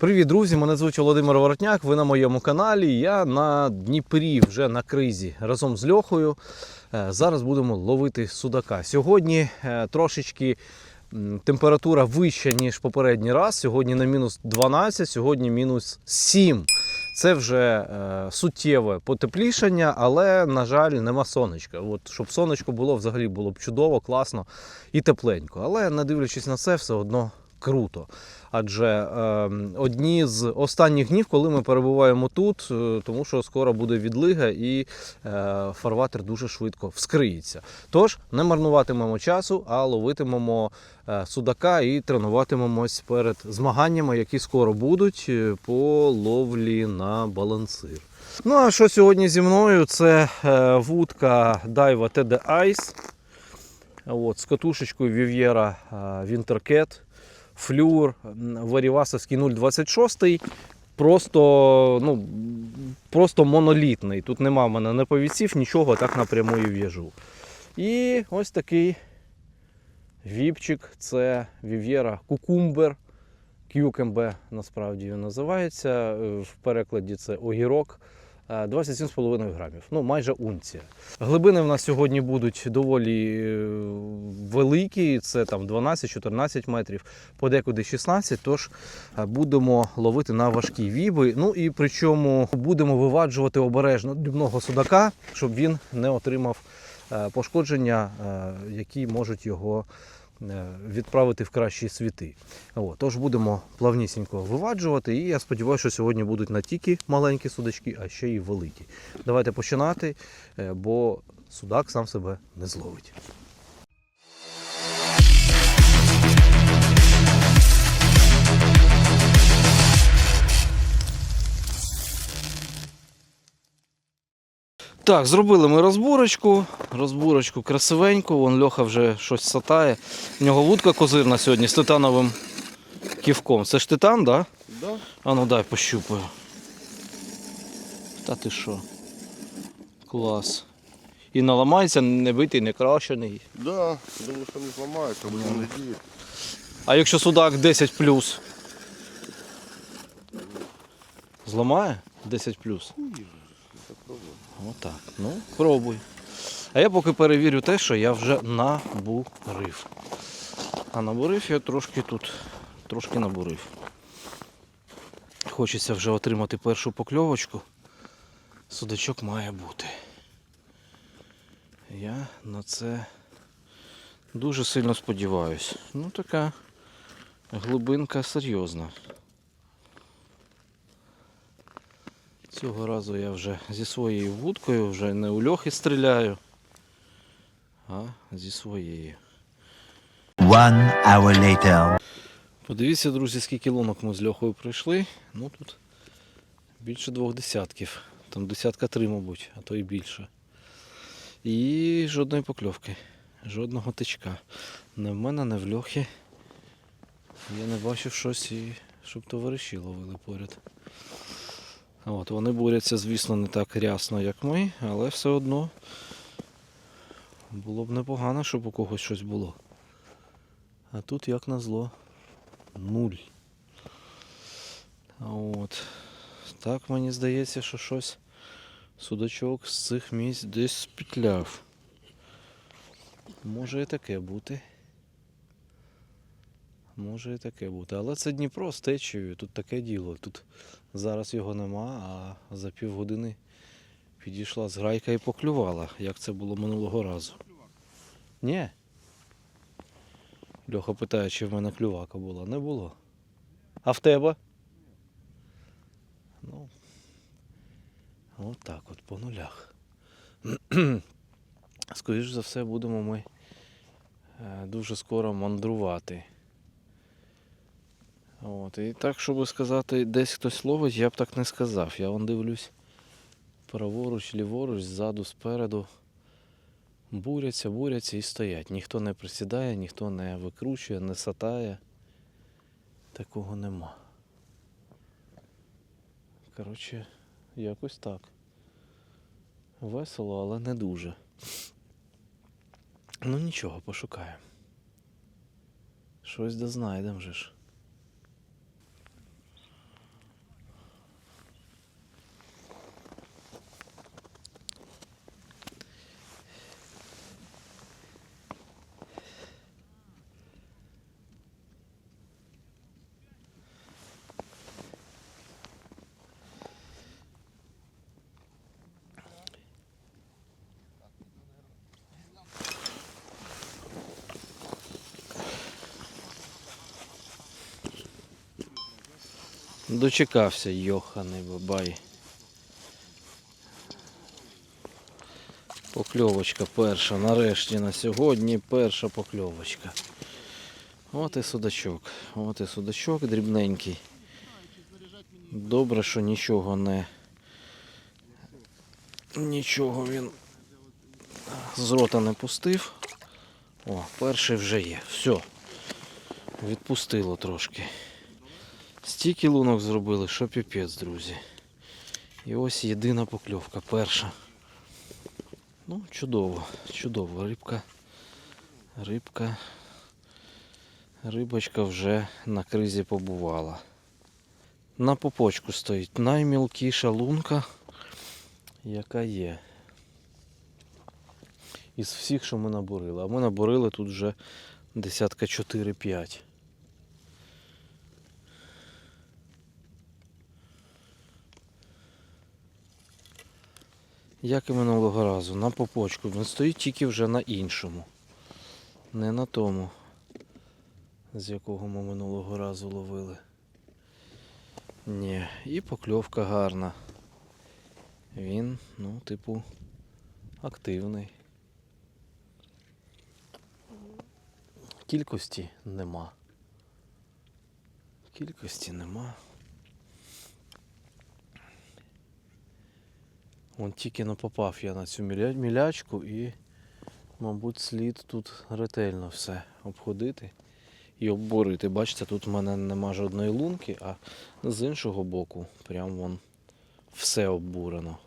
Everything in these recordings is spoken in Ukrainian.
Привіт, друзі! Мене звуть Володимир Воротняк. Ви на моєму каналі. Я на Дніпрі вже на кризі разом з Льохою. Е, Зараз будемо ловити судака. Сьогодні е, трошечки температура вища, ніж попередній раз. Сьогодні на мінус 12, сьогодні мінус 7. Це вже е, суттєве потеплішання, але, на жаль, нема сонечка. От, щоб сонечко було, взагалі було б чудово, класно і тепленько. Але не дивлячись на це, все одно круто. Адже е, одні з останніх днів, коли ми перебуваємо тут, е, тому що скоро буде відлига і е, фарватер дуже швидко вскриється. Тож не марнуватимемо часу, а ловитимемо е, судака і тренуватимемось перед змаганнями, які скоро будуть е, по ловлі на балансир. Ну а що сьогодні зі мною? Це е, вудка Daiwa TD Ice. От, з катушечкою Viviera е, Wintercat, флюр, Варівасовський 0,26. Просто, ну, просто монолітний. Тут нема в мене не повідців, нічого так напряму і в'яжу. І ось такий віпчик це Viviera Cucumber. QKMB насправді називається. Е, В перекладі це огірок. Е, 27,5 грамів, ну майже унція. Глибини в нас сьогодні будуть доволі е, великі, це там 12-14 метрів, подекуди 16, тож е, будемо ловити на важкі віби. Ну і причому будемо виваджувати обережно дрібного судака, щоб він не отримав е, пошкодження, які можуть його відправити в кращі світи. От, тож будемо плавнісінько виваджувати, і я сподіваюся, що сьогодні будуть не тільки маленькі судачки, а ще й великі. Давайте починати, е, бо судак сам себе не зловить. Так, зробили ми розборочку. Розборочку красивеньку. Вон Льоха вже щось сатає. В нього вудка козирна сьогодні з титановим ківком. Це ж титан, так? Да? Да? А ну дай пощупаю. Та ти що? Клас. І наламається, не битий, не крашений. Да, думаю, що не зламається, будемо надіяти. А якщо судак 10 Зламає 10 Отак. Ну, пробуй. А я поки перевірю те, що я вже набурив. А набурив я трошки тут, трошки набурив. Хочеться вже отримати першу покльовочку. Судачок має бути. Я на це дуже сильно сподіваюсь. Ну така глибинка серйозна. Цього разу я вже зі своєю вудкою, вже не у льохи стріляю, а зі своєю. One hour later. Подивіться, друзі, скільки лунок ми з Льохою пройшли. Ну тут більше двох десятків. Там десятка три, мабуть, а то і більше. І жодної покльовки, жодного тичка. Не в мене, не в льохи. Я не бачив щось і щоб товариші ловили поряд. От, вони борються, звісно, не так рясно, як ми, але все одно було б непогано, щоб у когось щось було. А тут як назло нуль. От. Так мені здається, що щось судачок з цих місць десь спітляв. Може і таке бути. Може і таке бути. Але це Дніпро з течією, тут таке діло. Тут зараз його нема, а за півгодини підійшла зграйка і поклювала, як це було минулого разу. Ні. Льоха питає, чи в мене клювака була. Не було. А в тебе? Ну. От так от по нулях. Скоріше за все, будемо ми е, дуже скоро мандрувати. От, і так, щоб сказати, десь хтось ловить, я б так не сказав. Я вон дивлюсь праворуч, ліворуч, ззаду, спереду. Буряться, буряться і стоять. Ніхто не присідає, ніхто не викручує, не сатає. Такого нема. Коротше, якось так. Весело, але не дуже. Ну нічого, пошукаємо. Щось дознайдемо же ж. Дочекався йоханий бабай. Покльовочка перша, нарешті на сьогодні перша покльовочка. От і судачок. От і судачок дрібненький. Добре, що нічого не. Нічого він з рота не пустив. О, перший вже є. Все. Відпустило трошки. Стільки лунок зробили, що піпець, друзі. І ось єдина покльовка, перша. Ну, чудово, чудово. Рибка. Рибка. Рибочка вже на кризі побувала. На попочку стоїть наймілкіша лунка, яка є. Із всіх, що ми набурили. А ми набурили тут вже десятка 4-5. Як і минулого разу, на попочку. Він стоїть тільки вже на іншому. Не на тому, з якого ми минулого разу ловили. Ні, і покльовка гарна. Він, ну, типу, активний. Кількості нема. Кількості нема. Вон тільки не попав я на цю мілячку і, мабуть, слід тут ретельно все обходити і обборити. Бачите, тут в мене нема жодної лунки, а з іншого боку прям вон все оббурено.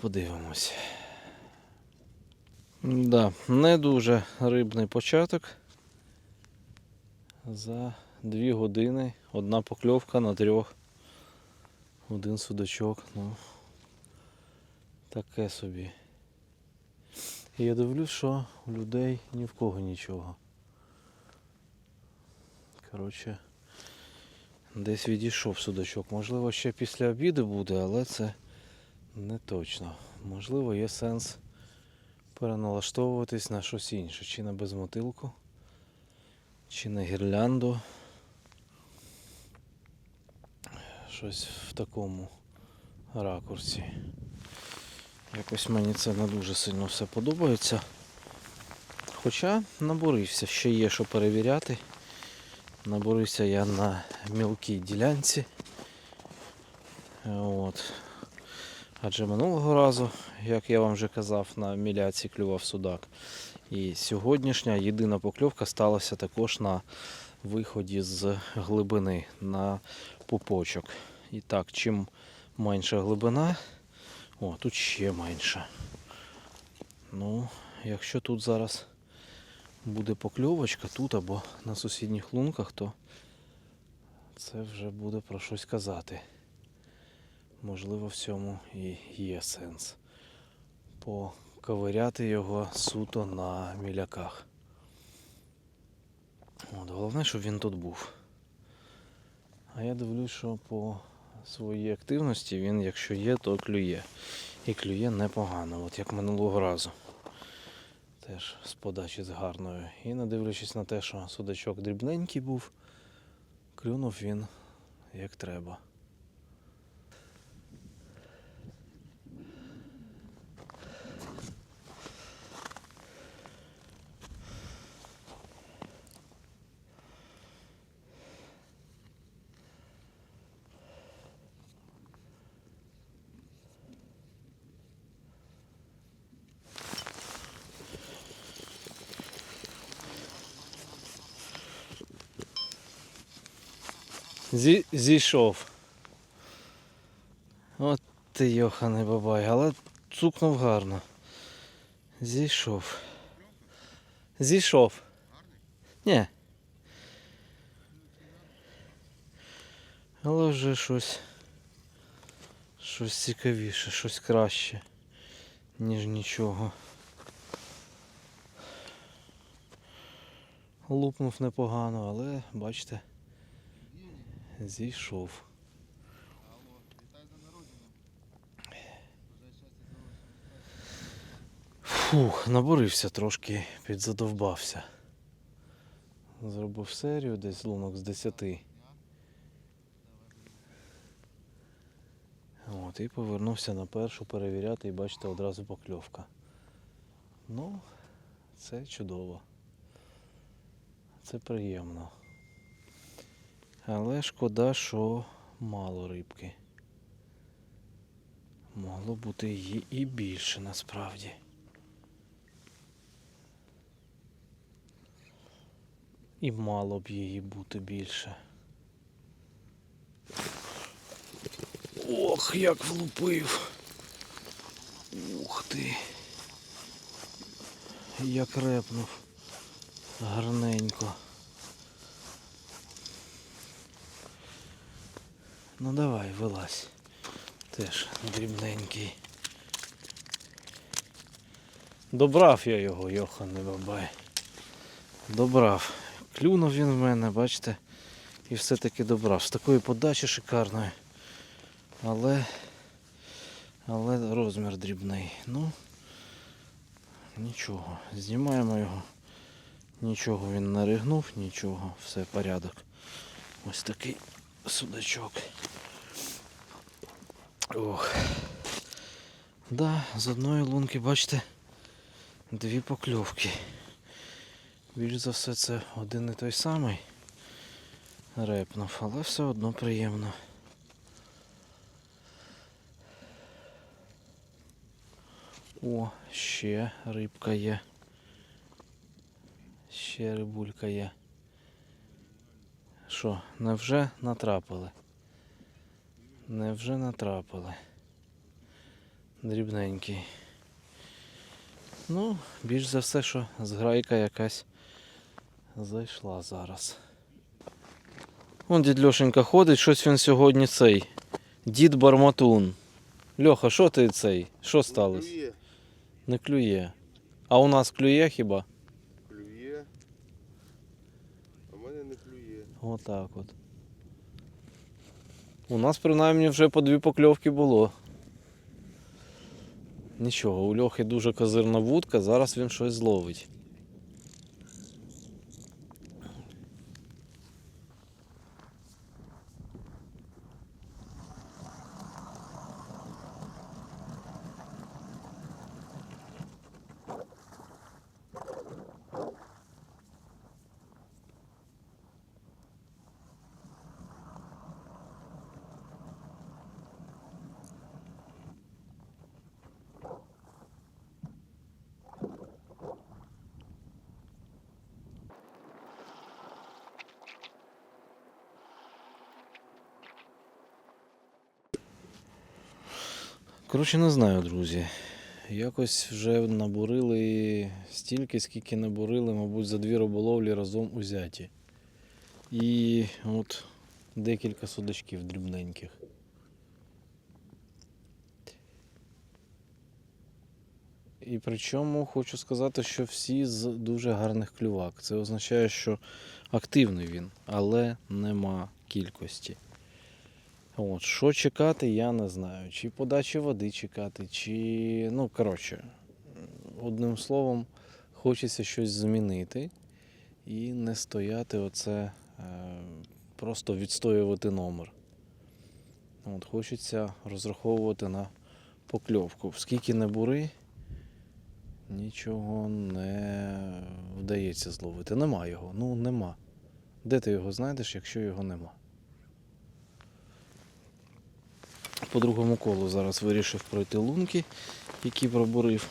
Подивимось. Да, не дуже рибний початок. За дві години одна покльовка на трьох. Один судачок, ну таке собі. І я дивлюсь, що у людей ні в кого нічого. Коротше, десь відійшов судачок. Можливо, ще після обіду буде, але це не точно. Можливо, є сенс переналаштовуватись на щось інше. Чи на безмотилку, чи на гірлянду. Щось в такому ракурсі. Якось мені це не дуже сильно все подобається. Хоча наборився, ще є що перевіряти. Наборився я на мілкій ділянці. От. Адже минулого разу, як я вам вже казав, на міляці клював судак. І сьогоднішня єдина покльовка сталася також на виході з глибини на пупочок. І так, чим менша глибина, о, тут ще менше. Ну, якщо тут зараз буде покльовочка тут або на сусідніх лунках, то це вже буде про щось казати. Можливо, в цьому і є сенс. Поковиряти його суто на міляках. От, головне, щоб він тут був. А я дивлюсь, що по своїй активності він, якщо є, то клює. І клює непогано, от як минулого разу. Теж з подачі з гарною. І не дивлячись на те, що судачок дрібненький був, клюнув він як треба. Зі, зійшов. От ти йоханий бабай, але цукнув гарно. Зійшов. Зійшов. Ні. Але вже щось. Щось цікавіше, щось краще, ніж нічого. Лупнув непогано, але бачите, зійшов. Фух, наборився трошки, підзадовбався. Зробив серію десь лунок з 10. От, і повернувся на першу перевіряти і бачите одразу покльовка. Ну, це чудово. Це приємно. Але шкода, що мало рибки. Могло бути її і більше насправді. І мало б її бути більше. Ох, як влупив. Ух ти. Як репнув. Гарненько. Ну давай, вилазь. Теж дрібненький. Добрав я його, Йохане бабай. Добрав. Клюнув він в мене, бачите, і все-таки добрав. З такої подачі шикарної. Але. Але розмір дрібний. Ну нічого. Знімаємо його. Нічого він не ригнув, нічого, все порядок. Ось такий судачок. Ох. Да, з одної лунки, бачите, дві покльовки. Більш за все це один і той самий репнув, але все одно приємно. О, ще рибка є. Ще рибулька є. Що, невже натрапили? Невже натрапили? Дрібненький. Ну, більш за все, що зграйка якась зайшла зараз. Вон дід Льошенька ходить, щось він сьогодні цей. Дід Барматун. Льоха, що ти цей? Що сталося? Клює, Не клює. А у нас клює хіба? клює. А в мене не клює. Отак от. У нас принаймні вже по дві покльовки було. Нічого, у Льохи дуже козирна вудка, зараз він щось зловить. Коротше, не знаю, друзі. Якось вже набурили стільки, скільки набурили, мабуть, за дві риболовлі разом узяті. І от декілька судачків дрібненьких. І причому хочу сказати, що всі з дуже гарних клювак. Це означає, що активний він, але нема кількості. От, що чекати, я не знаю. Чи подачі води чекати, чи. Ну, коротше, одним словом, хочеться щось змінити і не стояти оце, е, просто відстоювати номер. От, хочеться розраховувати на покльовку. Скільки не бури, нічого не вдається зловити. Нема його, ну нема. Де ти його знайдеш, якщо його нема? По другому колу зараз вирішив пройти лунки, які пробурив.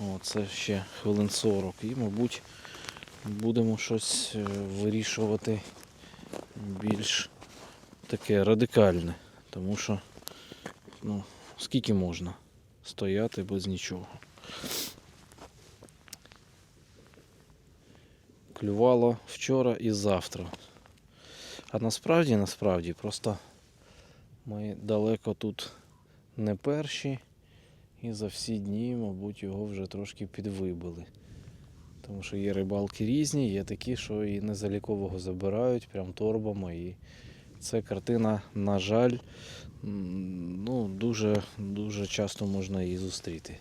О, це ще хвилин 40. І, мабуть, будемо щось е, вирішувати більш таке радикальне. Тому що ну, скільки можна стояти без нічого. Клювало вчора і завтра. А насправді, насправді, просто ми далеко тут не перші, і за всі дні, мабуть, його вже трошки підвибили. Тому що є рибалки різні, є такі, що і незалікового забирають прям торбами. І це картина, на жаль, ну, дуже, дуже часто можна її зустріти.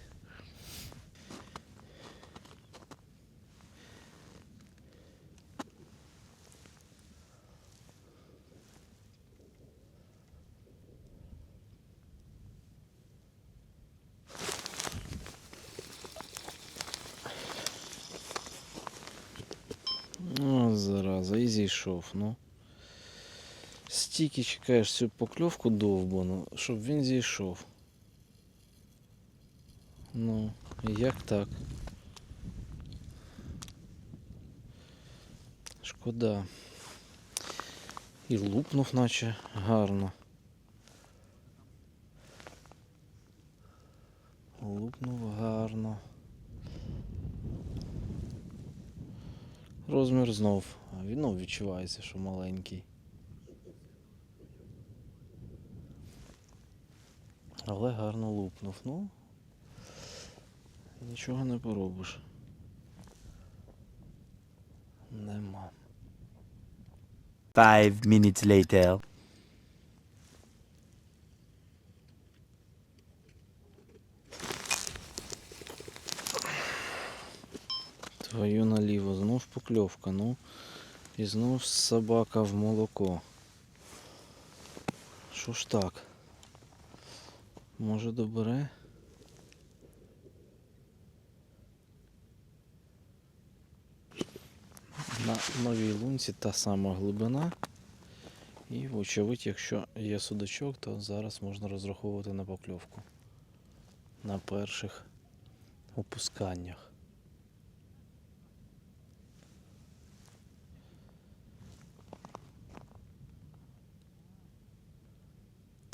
Зійшов, ну. Стільки чекаєш цю покльовку довбану, щоб він зійшов. Ну, як так? Шкода. І лупнув, наче гарно. Лупнув гарно. Розмір знов. Він ну, відчувається, що маленький. Але гарно лупнув. Ну, нічого не поробиш. Нема. Five minutes later. Твою наліво, знов покльовка, ну. І знов собака в молоко. Що ж так? Може добере? На новій лунці та сама глибина. І вочевидь, якщо є судачок, то зараз можна розраховувати на покльовку. На перших опусканнях.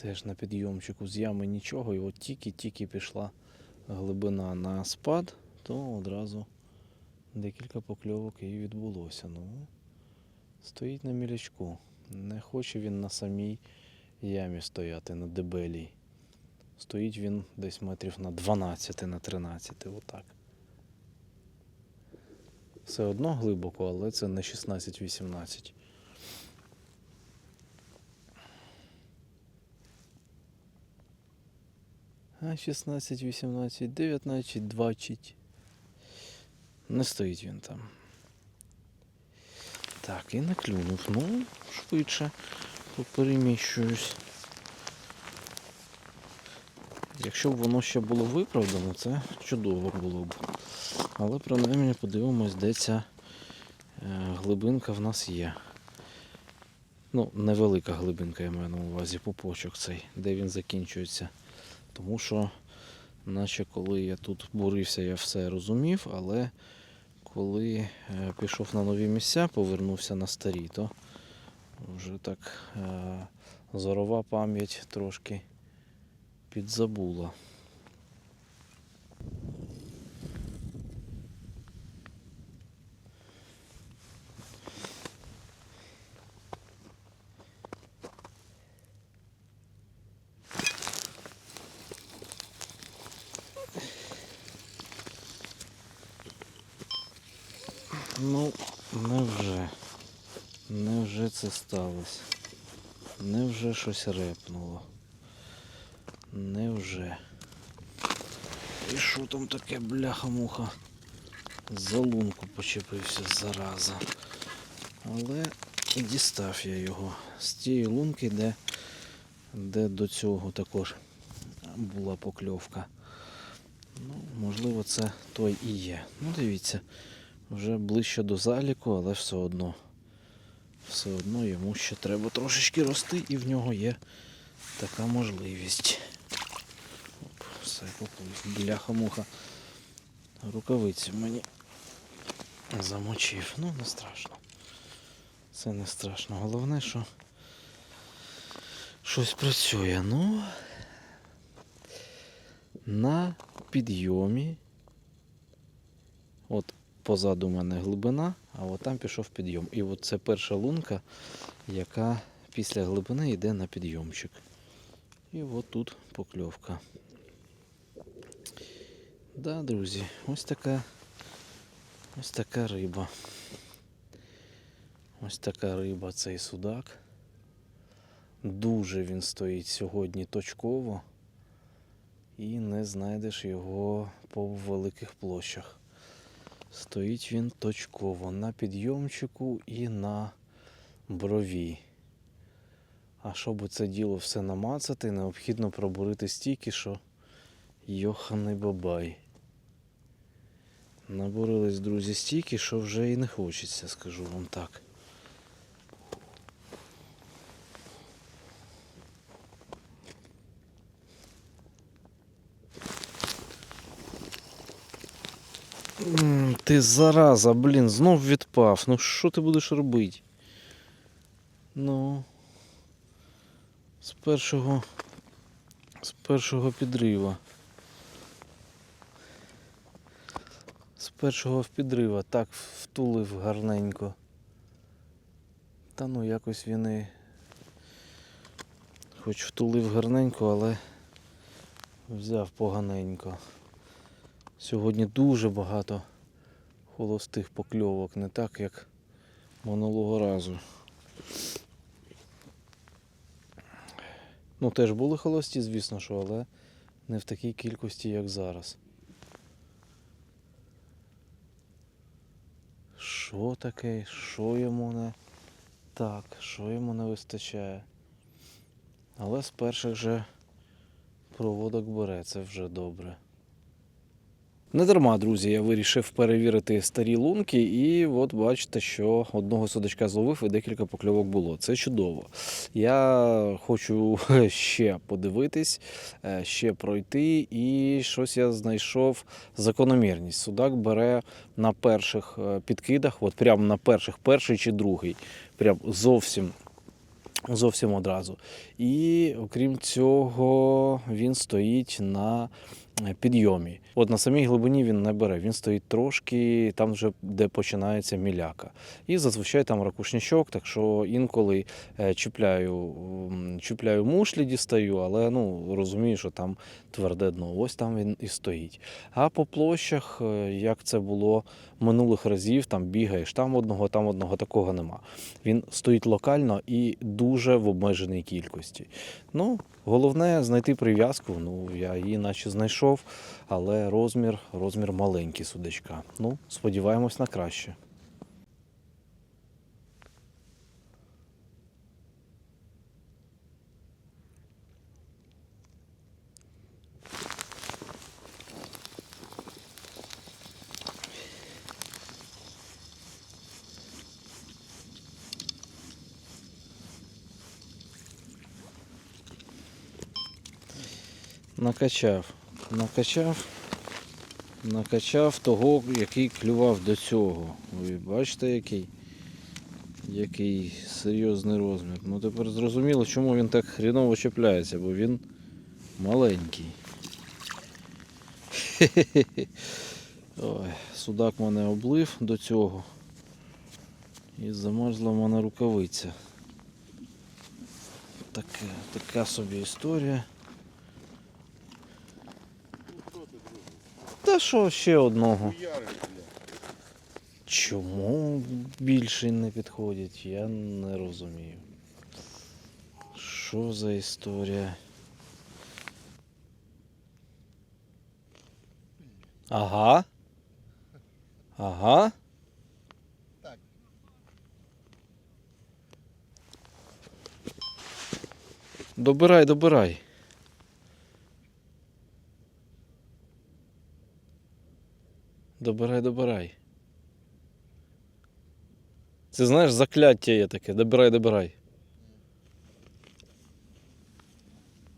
Теж на підйомчику з ями нічого, і от тільки-тільки пішла глибина на спад, то одразу декілька покльовок і відбулося. Ну, стоїть на мілячку. Не хоче він на самій ямі стояти, на дебелій. Стоїть він десь метрів на 12, на 13, отак. Все одно глибоко, але це не 16-18. 16, 18, 19, 20. Не стоїть він там. Так, і наклюнув. Ну, швидше попереміщуюсь. Якщо б воно ще було виправдано, це чудово було б. Але принаймні подивимось, де ця е, глибинка в нас є. Ну, невелика глибинка, я маю на увазі, пупочок цей, де він закінчується. Тому що, наче коли я тут бурився, я все розумів, але коли е, пішов на нові місця, повернувся на старі, то вже так е, зорова пам'ять трошки підзабула. Ну, невже. Невже це сталося? Невже щось репнуло? Невже? І що там таке бляха-муха? За лунку почепився зараза. Але дістав я його з тієї лунки, де, де до цього також була покльовка. Ну, можливо, це той і є. Ну, дивіться, вже ближче до заліку, але все одно. Все одно йому ще треба трошечки рости, і в нього є така можливість. Оп, все поплив. Бляха-муха. Рукавиці мені замочив. Ну, не страшно. Це не страшно. Головне, що щось працює. Ну на підйомі. От позаду мене глибина, а от там пішов підйом. І от це перша лунка, яка після глибини йде на підйомчик. І от тут покльовка. Да, друзі, ось така ось така риба. Ось така риба цей судак. Дуже він стоїть сьогодні точково і не знайдеш його по великих площах. Стоїть він точково на підйомчику і на брові. А щоб це діло все намацати, необхідно пробурити стільки, що йоханий бабай. Набурились, друзі, стільки, що вже і не хочеться, скажу вам так. Ти зараза, блін, знов відпав. Ну що ти будеш робити? Ну. З першого. З першого підрива. З першого підрива так втулив гарненько. Та ну якось він і. Хоч втулив гарненько, але взяв поганенько. Сьогодні дуже багато холостих покльовок, не так як минулого разу. Ну, теж були холості, звісно, що, але не в такій кількості, як зараз. Що таке? Що йому не так? Що йому не вистачає? Але з перших же проводок бере, це вже добре. Не дарма, друзі, я вирішив перевірити старі лунки, і от бачите, що одного судачка зловив і декілька покльовок було. Це чудово. Я хочу ще подивитись, е, ще пройти, і щось я знайшов закономірність. Судак бере на перших е, підкидах, от прямо на перших, перший чи другий, прям зовсім. Зовсім одразу. І окрім цього, він стоїть на підйомі. От на самій глибині він не бере. Він стоїть трошки там, вже де починається міляка. І зазвичай там ракушнячок, так що інколи е, чіпляю, чіпляю мушлі, дістаю, але ну розумію, що там тверде дно. Ось там він і стоїть. А по площах, е, як це було минулих разів, там бігаєш, там одного, там одного, такого нема. Він стоїть локально і дуже в обмеженій кількості. Ну, головне знайти прив'язку. Ну, я її наче знайшов, але розмір, розмір маленький судачка. Ну, сподіваємось на краще. Накачав. Накачав. Накачав того, який клював до цього. Ви бачите, який? Який серйозний розмір. Ну тепер зрозуміло, чому він так хріново чіпляється, бо він маленький. Ой, судак мене облив до цього. І замерзла в мене рукавиця. Таке, така собі історія. Ну що ти, друже? Та що ще одного? Чому більше не підходять, я не розумію. Що за історія? Ага. Ага. Так. Добирай, добирай. Добирай, добирай. Це знаєш, закляття є таке. Добирай, добирай.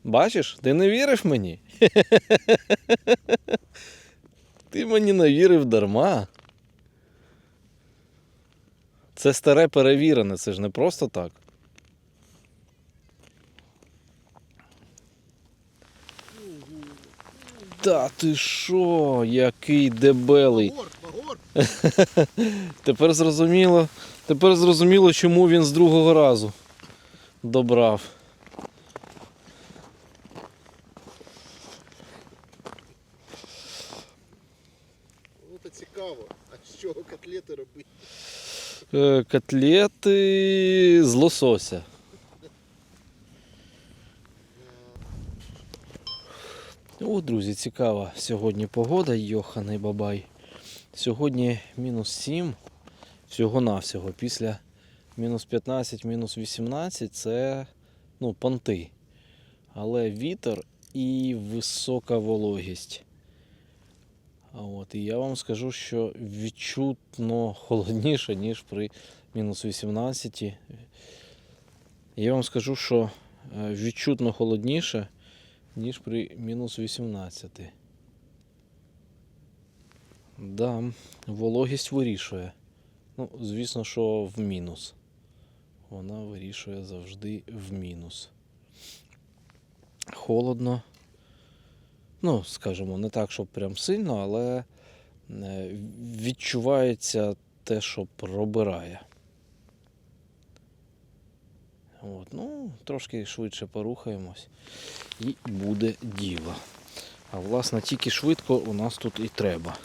Бачиш, ти не віриш мені? Ти мені не вірив дарма. Це старе перевірене, це ж не просто так. Та ти що, який дебелий. Тепер зрозуміло, тепер зрозуміло, чому він з другого разу добрав. Ну це цікаво. А з чого котлети робити? Е, Котлети з лосося. О, друзі, цікава сьогодні погода, йоханий бабай. Сьогодні мінус 7, всього-навсього. Після мінус 15, мінус 18 це ну, понти. Але вітер і висока вологість. А от, і я вам скажу, що відчутно холодніше, ніж при мінус 18. Я вам скажу, що е, відчутно холодніше, ніж при мінус 18. Да, вологість вирішує. Ну, звісно, що в мінус. Вона вирішує завжди в мінус. Холодно. Ну, скажімо, не так, щоб прям сильно, але е, відчувається те, що пробирає. От, ну, трошки швидше порухаємось і буде діло. А власне тільки швидко у нас тут і треба.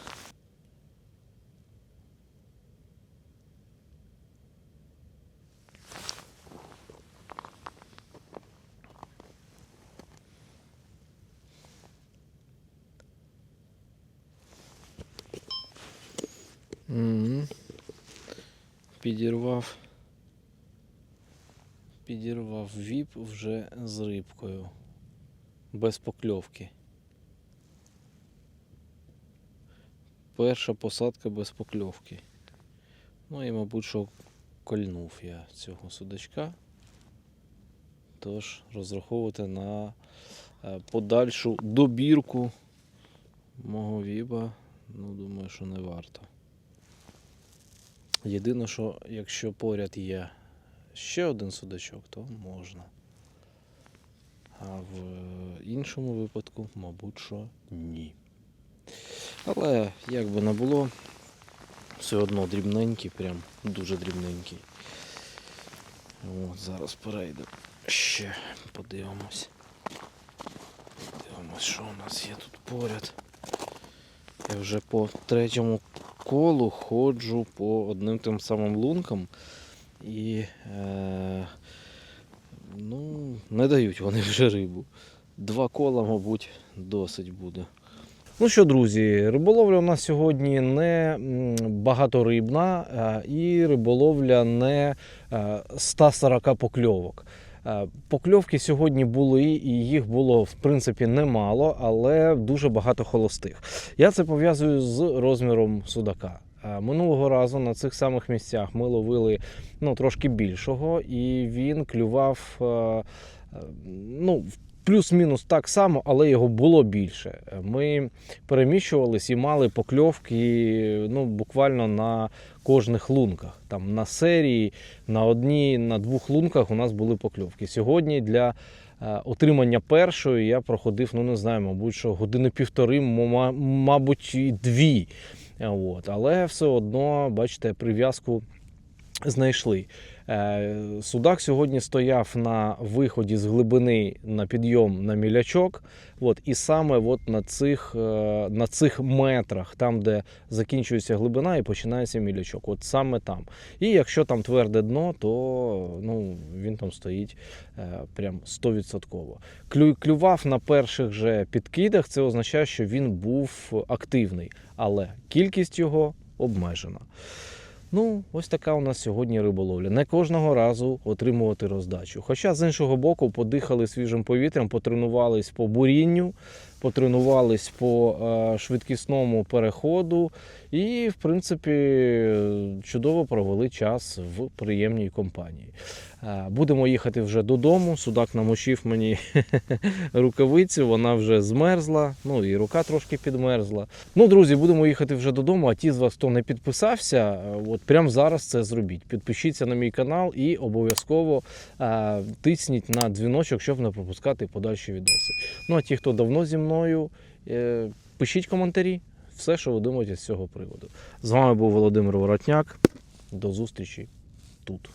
Підірвав вже з рибкою. Без покльовки. Перша посадка без покльовки. Ну і, мабуть, що кольнув я цього судачка. Тож розраховувати на е, подальшу добірку мого віба, ну, думаю, що не варто. Єдине, що якщо поряд є ще один судачок, то можна. А в іншому випадку, мабуть, що ні. Але як би не було, все одно дрібненький, прям дуже дрібненький. От, зараз перейдемо. Ще подивимось. Подивимось, що у нас є тут поряд. Я вже по третьому колу ходжу по одним тим самим лункам. І е, ну, не дають вони вже рибу. Два кола, мабуть, досить буде. Ну що, друзі, риболовля у нас сьогодні не багаторибна е, і риболовля не е, 140 покльовок. Е, Покльовки сьогодні були, і їх було в принципі немало, але дуже багато холостих. Я це пов'язую з розміром судака. Е, Минулого разу на цих самих місцях ми ловили ну, трошки більшого, і він клював е, е, ну, плюс-мінус так само, але його було більше. Ми переміщувались і мали покльовки ну, буквально на кожних лунках. Там на серії, на одній, на двох лунках у нас були покльовки. Сьогодні для отримання першої я проходив, ну не знаю, мабуть, що години півтори, мабуть, дві. От. Але все одно, бачите, прив'язку знайшли. Е, Судак сьогодні стояв на виході з глибини на підйом на мілячок. От, і саме от на, цих, е, на цих метрах, там, де закінчується глибина і починається мілячок. От саме там. І якщо там тверде дно, то ну, він там стоїть е, прям 100%. Клював на перших же підкидах, це означає, що він був активний, але кількість його обмежена. Ну, ось така у нас сьогодні риболовля. Не кожного разу отримувати роздачу. Хоча з іншого боку, подихали свіжим повітрям, потренувались по бурінню, потренувались по е, швидкісному переходу і, в принципі, чудово провели час в приємній компанії. Будемо їхати вже додому. Судак намочив мені рукавицю, вона вже змерзла, ну і рука трошки підмерзла. Ну, друзі, будемо їхати вже додому. А ті з вас, хто не підписався, е, от прямо зараз це зробіть. Підпишіться на мій канал і обов'язково е, тисніть на дзвіночок, щоб не пропускати подальші відоси. Ну а ті, хто давно зі мною, е, пишіть коментарі, все, що ви думаєте з цього приводу. З вами був Володимир Воротняк. До зустрічі тут.